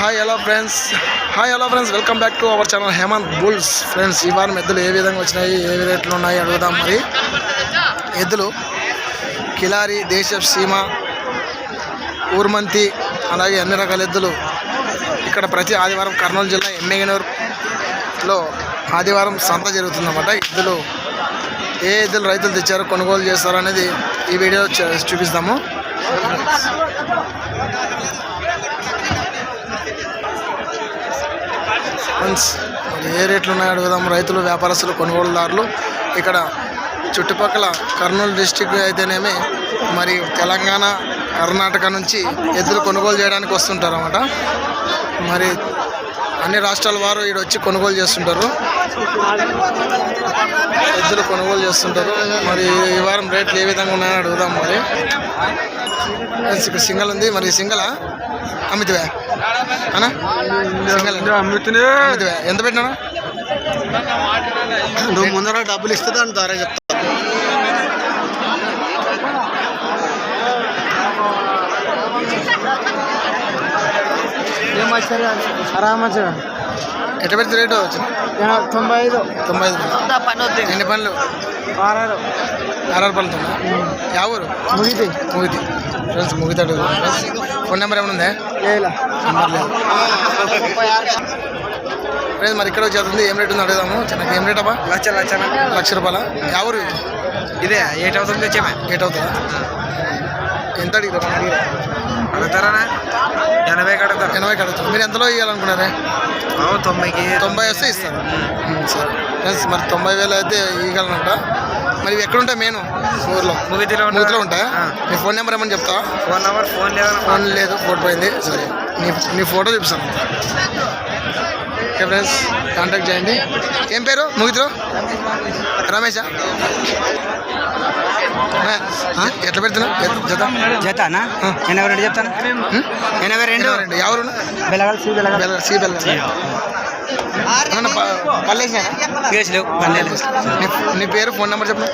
Hi hello friends hi hello friends welcome back to our channel Hemanth bulls friends ఈ వారం ఎద్దులు ఏ విధంగా వచ్చినాయి ఏ రేట్లు ఉన్నాయి అడుగుదాం మరి. ఎద్దులు కిలారి దేశ సీమ ఊర్మంతి అలాగే అన్ని రకాల ఎద్దులు ఇక్కడ ప్రతి ఆదివారం కర్నూలు జిల్లా ఎమ్మెగనూరులో ఆదివారం సంత జరుగుతుందన్నమాట. ఎద్దులు ఏ ఎద్దులు రైతులు తెచ్చారో కొనుగోలు చేస్తారో అనేది ఈ వీడియో చూ- చూపిస్తాము. మంచి ఏ రేట్లు ఉన్నాయో అడుగుదాం. రైతులు వ్యాపారస్తులు కొనుగోలుదారులు. ఇక్కడ చుట్టుపక్కల కర్నూలు డిస్టిక్ అయితేనేమి మరి తెలంగాణ కర్ణాటక నుంచి ఎద్దులు కొనుగోలు చేయడానికి వస్తుంటారు అన్నమాట మరి అన్ని రాష్ట్రాల వారు ఇక్కడ వచ్చి కొనుగోలు చేస్తుంటారు. ఎద్దులు కొనుగోలు చేస్తుంటారు. మరి ఈ వారం రేట్లు ఏ విధంగా ఉన్నాయని అడుగుదాం మరి. సింగల్ ఉంది మరి సింగలా? అమితివే అనా సింగల్ అమితివే ఎంత పెట్టినా? నువ్వు ముందర డబ్బులు ఇస్తే దాని ధర చెప్తా. ఎట్ట పెడితే రేటు వచ్చింది? తొంభై ఐదు. తొంభై ఐదు. ఎన్ని పనులు? ఆరారు ఆర్ఆర్ పనులు ఉన్నా యా ఊరు ముగితే ముగితి ఫ్రెండ్స్ ముగితాడు ఫోన్ నెంబర్ ఏమైనా ఉందా? లేదా నెంబర్ లేదు. ఫ్రెండ్స్ మరి ఇక్కడ వచ్చేస్తుంది ఏం రేట్ ఉంది అడుగుదాము. చిన్నకి ఏం రేట్ అబ్బా? లక్ష లక్ష లక్ష రూపాయల? యా ఊరు ఇదే ఎయిట్ అవుతుంది తెచ్చామే. ఏట్ అవుతుందా? ఎంత అడిగిరా? అడుగుతారా ఎనభై కడుగుతారు. ఎనభై కడుగుతాం మీరు ఎంతలో ఇవ్వాలనుకున్నారే తొంభైకి. తొంభై వస్తే ఇస్తారు. సరే. ఫ్రెండ్స్ మరి తొంభై వేలు అయితే ఇవ్వగలనంట మరి ఇవి ఎక్కడ ఉంటాయి మెయిన్ ఊర్లో. మూతిలో ఉంటాయా? నీ ఫోన్ నెంబర్ ఏమని చెప్తావా? ఫోన్ నెంబర్ ఫోన్ లేదా ఫోన్ లేదు ఫోటో పోయింది. సరే. నీ నీ ఫోటో చూపిస్తాను. ఓకే ఫ్రెండ్స్ కాంటాక్ట్ చేయండి. ఏం పేరు? ముగితిలో రమేషా ఎట్లా పెడుతున్నావు? ఎ- జత? జతానా? ఎనభై రెండు చెప్తాను? ఎనభై రెండు? ఎవరు బెలగల్ సి బెలగల్ సి నీ పేరు ఫోన్ నెంబర్ చెప్పు.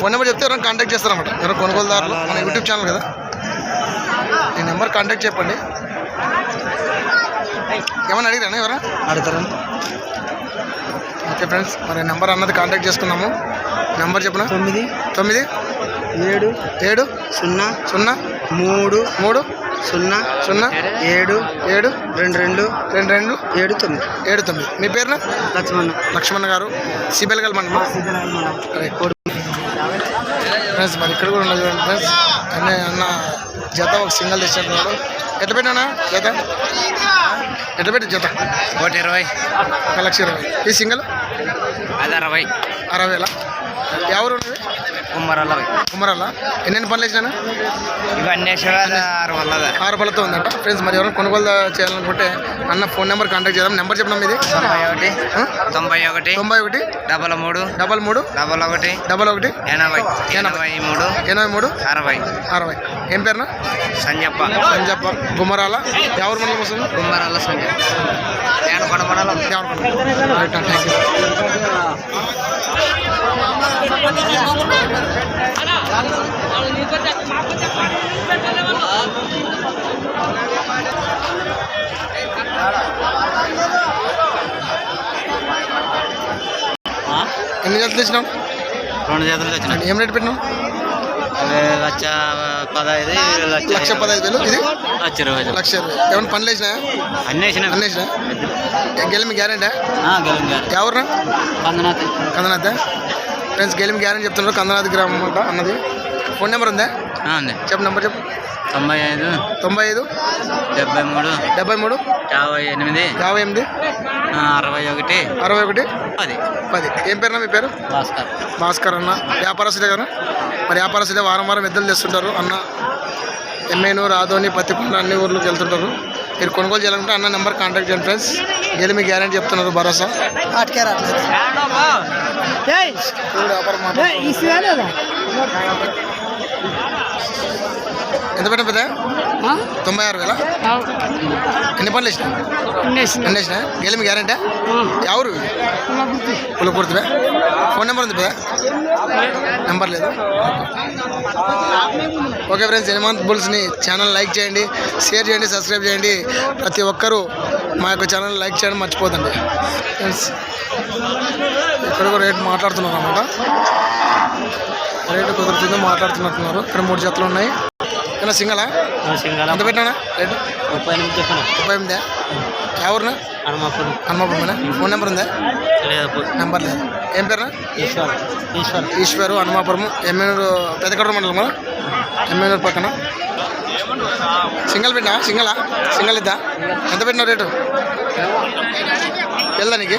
ఫోన్ నెంబర్ చెప్తే ఎవరైనా కాంటాక్ట్ చేస్తారన్నమాట. ఎవరైనా కొనుగోలుదారులు మన యూట్యూబ్ ఛానల్ కదా. ఈ నెంబర్ కాంటాక్ట్ చెప్పండి. ఏమన్నా అడిగిరా ఎవరా? అడుగుతారా? ఓకే ఫ్రెండ్స్ మరి నెంబర్ అన్నది కాంటాక్ట్ చేసుకున్నాము నెంబర్ చెప్పిన? తొమ్మిది. తొమ్మిది. ఏడు. ఏడు. సున్నా. సున్నా. మూడు. మూడు. సున్నా సున్నా ఏడు ఏడు రెండు రెండు రెండు రెండు ఏడు తొమ్మిది. ఏడు తొమ్మిది. మీ పేరున? లక్ష్మణ్. లక్ష్మణ్ గారు. సిబెల్గల్ మండలం. ఫ్రెండ్స్ మరి ఇక్కడ కూడా ఉన్నది చూడండి ఫ్రెండ్స్. అన్న అన్న జత ఒక సింగల్ తెచ్చాడు ఎట్లా పెట్టానా? జత? ఎట్లా పెట్టి జత? ఒకటి ఇరవై. ఒక లక్ష ఇరవై. ఈ సింగల్? అది అరవై. అరవై వేల ఎవరు ఉన్నది కుమ్మరాల కుమరాల ఎన్నెన్ని పనులు వేసినా ఇవన్నీ ఆరు వల్లదా ఆరు పళ్ళతో ఉందంట. ఫ్రెండ్స్ మరి ఎవరైనా కొనుగోలు చేయాలనుకుంటే అన్న ఫోన్ నెంబర్ కాంటాక్ట్ చేద్దాం. నెంబర్ చెప్పినాం ఇది తొంభై ఒకటి? తొంభై ఒకటి తొంభై ఒకటి డబల్ మూడు డబల్ మూడు డబల్ ఒకటి డబల్ ఒకటి ఎనభై ఎనభై. మూడు ఎనభై మూడు అరవై. అరవై. ఏం పేరునా? సంజప్ప. సంజప్ప. గుమ్మరాల ఎవరు మండలం వస్తుంది కుమ్మరాల సంజప్ప. నేను కొనమడాలి థ్యాంక్ యూ ఎన్ని జతలు తెచ్చినాం రెండు చేతులు తెచ్చిన. ఏం రేట్ పెట్టినాం లక్ష పదహైదు లక్ష పదహైదు వేలు? ఇది? లక్ష ఇరవై లక్ష ఇరవై. ఏమైనా పనులు వేసినా అన్నీ వేసిన. అన్నీ వేసినా? గెలిమి గ్యారెంటీ? గెలింది ఎవరునా పందనాథ్ కందనాథ్? ఫ్రెండ్స్ గెలిమి గ్యారెంటీ చెప్తున్నారు. కందనాథ్ గ్రామం అంట అన్నది. ఫోన్ నెంబర్ ఉందా? అండి చెప్పు నెంబర్ చెప్పు. తొంభై ఐదు తొంభై ఐదు డెబ్బై మూడు డెబ్బై మూడు యాభై ఎనిమిది యాభై ఎనిమిది అరవై ఒకటి అరవై ఒకటి పది. పది. ఏం పేరునా మీ పేరు? భాస్కర్. భాస్కర్ అన్న. వ్యాపారస్తులే కదా? మరి వ్యాపారస్తులే వారం వారం ఎద్దులు తెస్తుంటారు. అన్న ఎమ్మెను రాధోని పత్తికొండ అన్ని ఊర్లకు వెళ్తుంటారు. మీరు కొనుగోలు చేయాలంటే అన్న నెంబర్ కాంటాక్ట్ చేయండి ఫ్రెండ్స్. వీళ్ళు మీ గ్యారంటీ చెప్తున్నారు భరోసా. వ్యాపారం మాట. ఎంత పెట్టిన పెద్ద? తొంభై ఆరు వేల? ఎన్ని పనులు వేసినా ఎన్ని వేసినా గెలిమి గ్యారంటీ? ఎవరు పులకుర్తివే ఫోన్ నెంబర్ ఉంది పెద్ద? నెంబర్ లేదు. ఓకే ఫ్రెండ్స్ హనుమంత్ బుల్స్ని ఛానల్ లైక్ చేయండి షేర్ చేయండి సబ్స్క్రైబ్ చేయండి. ప్రతి ఒక్కరూ మా యొక్క ఛానల్ లైక్ చేయడం మర్చిపోదండి. ఇక్కడ కూడా రేట్ మాట్లాడుతున్నారు అన్నమాట. రేటు కుదురుతుందో మాట్లాడుతున్నట్టున్నారు. ఇక్కడ మూడు జతలు ఉన్నాయి. ఏమన్నా సింగలా? సింగళ ఎంత పెట్టినా? రేటు? ముప్పై ఎనిమిది చెప్పిన. ముప్పై ఎనిమిదా? ఎవరినా హనుమాపురం. హనుమాపురమేనా? ఫోన్ నెంబర్ ఉందా? లేదు నెంబర్ లేదు? ఏం పేరునా ఈశ్వర్. ఈశ్వర్. ఈశ్వరు హనుమాపురం ఎమ్మెనూరు పెద్దకడూరు మండలం ఎమ్మెనూరు పక్కన. సింగల్ పెట్టినా? సింగలా? సింగల్ ఇద్దా? ఎంత పెట్టినావు రేటు? వెళ్దా నీకు?